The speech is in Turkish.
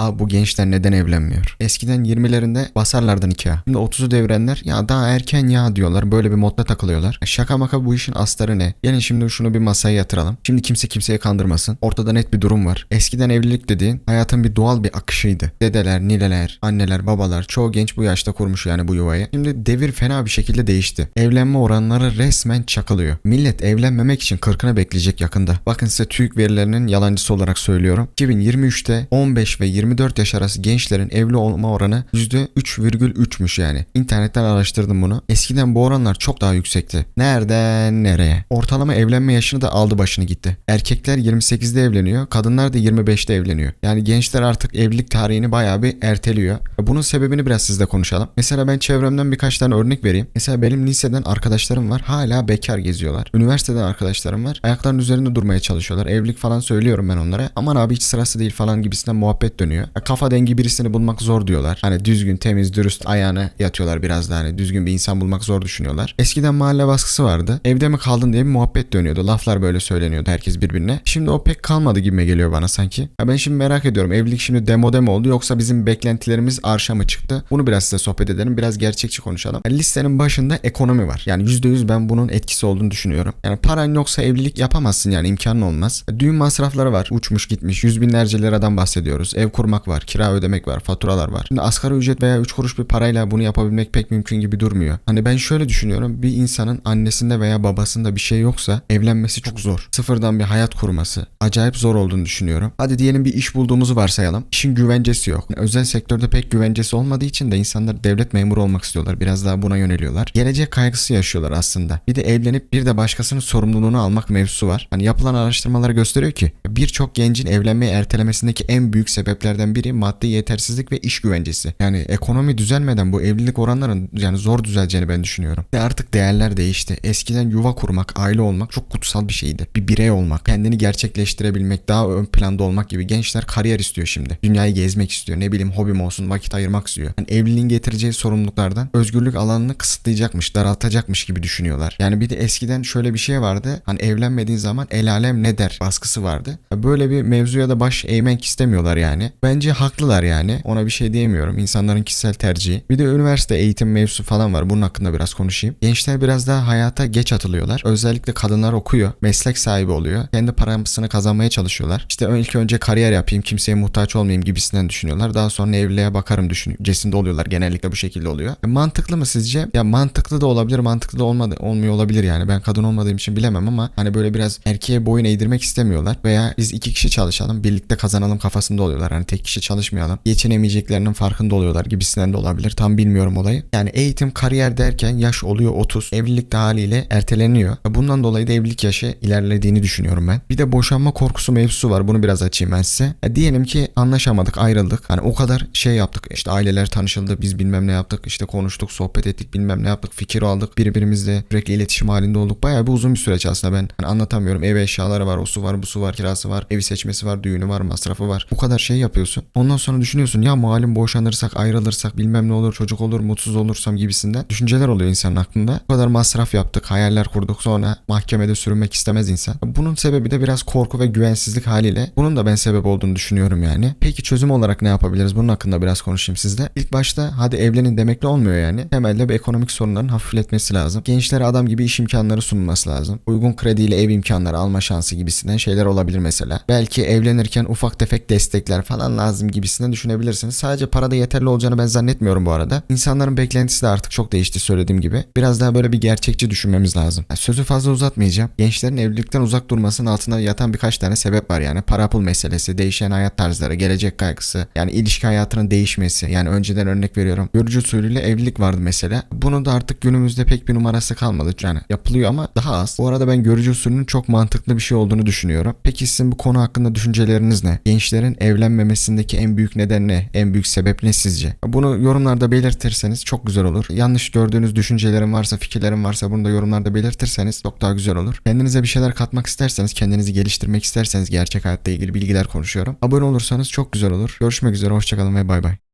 Abi bu gençler neden evlenmiyor? Eskiden 20'lerinde basarlardı nikah. Şimdi 30'u devrenler ya daha erken ya diyorlar. Böyle bir modda takılıyorlar. E Şaka maka bu işin astarı ne? Gelin şimdi şunu bir masaya yatıralım. Şimdi kimse kimseye kandırmasın. Ortada net bir durum var. Eskiden evlilik dediğin hayatın bir doğal bir akışıydı. Dedeler, nineler, anneler, babalar çoğu genç bu yaşta kurmuş yani bu yuvayı. Şimdi devir fena bir şekilde değişti. Evlenme oranları resmen çakılıyor. Millet evlenmemek için kırkını bekleyecek yakında. Bakın size TÜİK verilerinin yalancısı olarak söylüyorum. 2023'te 15 ve 24 yaş arası gençlerin evli olma oranı %3,3'müş yani. İnternetten araştırdım bunu. Eskiden bu oranlar çok daha yüksekti. Nereden nereye? Ortalama evlenme yaşını da aldı başını gitti. Erkekler 28'de evleniyor, kadınlar da 25'te evleniyor. Yani gençler artık evlilik tarihini bayağı bir erteliyor. Bunun sebebini biraz sizle konuşalım. Mesela ben çevremden birkaç tane örnek vereyim. Mesela benim liseden arkadaşlarım var. Hala bekar geziyorlar. Üniversiteden arkadaşlarım var. Ayaklarının üzerinde durmaya çalışıyorlar. Evlilik falan söylüyorum ben onlara. Aman abi hiç sırası değil falan gibisinden muhabbet dönüyor. Ya Kafa dengi birisini bulmak zor diyorlar. Hani düzgün, temiz, dürüst ayağına yatıyorlar biraz da hani düzgün bir insan bulmak zor düşünüyorlar. Eskiden mahalle baskısı vardı. Evde mi kaldın diye bir muhabbet dönüyordu. Laflar böyle söyleniyordu herkes birbirine. Şimdi o pek kalmadı gibime geliyor bana sanki. Ya ben şimdi merak ediyorum. Evlilik şimdi demode mi oldu yoksa bizim beklentilerimiz arşa mı çıktı? Bunu biraz size sohbet edelim. Biraz gerçekçi konuşalım. Ya listenin başında ekonomi var. Yani %100 ben bunun etkisi olduğunu düşünüyorum. Yani paran yoksa evlilik yapamazsın yani imkanın olmaz. Düğün masrafları var. Uçmuş gitmiş. Yüz binlerce liradan bahsediyoruz. Ev kurmak var. Kira ödemek var. Faturalar var. Şimdi asgari ücret veya 3 kuruş bir parayla bunu yapabilmek pek mümkün gibi durmuyor. Hani ben şöyle düşünüyorum. Bir insanın annesinde veya babasında bir şey yoksa evlenmesi çok zor. Sıfırdan bir hayat kurması acayip zor olduğunu düşünüyorum. Hadi diyelim bir iş bulduğumuzu varsayalım. İşin güvencesi yok. Yani özel sektörde pek güvencesi olmadığı için de insanlar devlet memuru olmak istiyorlar. Biraz daha buna yöneliyorlar. Gelecek kaygısı yaşıyorlar aslında. Bir de evlenip bir de başkasının sorumluluğunu almak mevzusu var. Hani yapılan araştırmalar gösteriyor ki birçok gencin evlenmeyi ertelemesindeki en büyük sebeplerden biri maddi yetersizlik ve iş güvencesi. Yani ekonomi düzelmeden bu evlilik oranların yani zor düzeleceğini ben düşünüyorum. Ve artık değerler değişti. Eskiden yuva kurmak, aile olmak çok kutsal bir şeydi. Bir birey olmak, kendini gerçekleştirebilmek, daha ön planda olmak gibi gençler kariyer istiyor şimdi. Dünyayı gezmek istiyor. Ne bileyim hobim olsun, vakit ayırmak istiyor. Yani evliliğin getireceği sorumluluklardan özgürlük alanını kısıtlayacakmış, daraltacakmış gibi düşünüyorlar. Yani bir de eskiden şöyle bir şey vardı. Hani evlenmediğin zaman el alem ne der baskısı vardı. Böyle bir mevzuya da baş eğmek istemiyorlar yani. Bence haklılar yani. Ona bir şey diyemiyorum. İnsanların kişisel tercihi. Bir de üniversite eğitim mevzusu falan var. Bunun hakkında biraz konuşayım. Gençler biraz daha hayata geç atılıyorlar. Özellikle kadınlar okuyor. Meslek sahibi oluyor. Kendi parasını kazanmaya çalışıyorlar. İşte ilk önce kariyer yapayım, kimseye muhtaç olmayayım gibisinden düşünüyorlar. Daha sonra evliliğe bakarım düşüncesinde oluyorlar. Genellikle bu şekilde oluyor. E, mantıklı mı sizce? Ya mantıklı da olabilir, mantıklı da olmadı, olmuyor olabilir yani. Ben kadın olmadığım için bilemem ama hani böyle biraz erkeğe boyun eğdirmek istemiyorlar. Veya biz iki kişi çalışalım, birlikte kazanalım kafasında oluyorlar. Hani tek kişi çalışmayalım. Geçinemeyeceklerinin farkında oluyorlar gibisinden de olabilir. Tam bilmiyorum olayı. Yani eğitim, kariyer derken yaş oluyor 30. Evlilik de haliyle erteleniyor. Bundan dolayı da evlilik yaşı ilerlediğini düşünüyorum ben. Bir de boşanma korkusu mevzusu var. Bunu biraz açayım ben size. Ya diyelim ki anlaşamadık, ayrıldık. Hani o kadar şey yaptık. İşte aileler tanışıldı, biz bilmem ne yaptık. işte konuştuk, sohbet ettik, bilmem ne yaptık. Fikir aldık. Birbirimizle sürekli iletişim halinde olduk. Bayağı bir uzun bir süreç aslında ben hani anlatamıyorum. Ev eşyaları var, o su var, bu su var, kirası var, evi seçmesi var, düğünü var, masrafı var. Bu kadar şey yapıyorsun. Ondan sonra düşünüyorsun ya malum boşanırsak, ayrılırsak, bilmem ne olur, çocuk olur, mutsuz olursam gibisinden düşünceler oluyor insanın aklında. Bu kadar masraf yaptık, hayaller kurduk. Sonra mahkemede sürünmek istemez insan. Bunun sebebi de biraz korku ve güvensizlik haliyle. Bunun da ben sebep olduğunu düşünüyorum yani. Peki çözüm olarak ne yapabiliriz? Bunun hakkında biraz konuşayım sizle. İlk başta hadi evlenin demekle olmuyor yani. Temelde bir ekonomik sorunların hafifletmesi lazım. Gençlere adam gibi iş imkanları sunulması lazım. Uygun krediyle ev imkanları alma şansı gibisinden şeyler olabilir mesela. Belki evlenirken ufak tefek destekler falan lazım gibisinden düşünebilirsiniz. Sadece parada yeterli olacağını ben zannetmiyorum bu arada. İnsanların beklentisi de artık çok değişti söylediğim gibi. Biraz daha böyle bir gerçekçi düşünmemiz lazım. Ya sözü fazla uzatmayacağım. Gençlerin evlilikten uzak durmasının altında yatan birkaç tane sebep var yani. Para pul meselesi, değişen hayat tarzları, gelecek kaygısı, yani ilişki hayatının değişmesi. Yani önceden örnek veriyorum. Görücü usulüyle evlilik vardı mesela. Bunun da artık günümüzde pek bir numarası kalmadı. Yani yapılıyor ama daha az. Bu arada ben görücü usulünün çok mantıklı bir şey olduğunu düşünüyorum. Peki sizin bu konu hakkında düşünceleriniz ne? Gençlerin evlenmemesindeki en büyük neden ne? En büyük sebep ne sizce? Bunu yorumlarda belirtirseniz çok güzel olur. Yanlış gördüğünüz düşüncelerim varsa, fikirlerim varsa bunu da yorumlarda belirtirseniz çok daha güzel olur. Kendinize bir şeyler katmak isterseniz, kendinizi geliştirmek isterseniz gerçek hayatta ilgili bilgiler konuşuyorum. Abone olursanız çok güzel olur. Görüşmek üzere, hoşçakalın ve bay bay.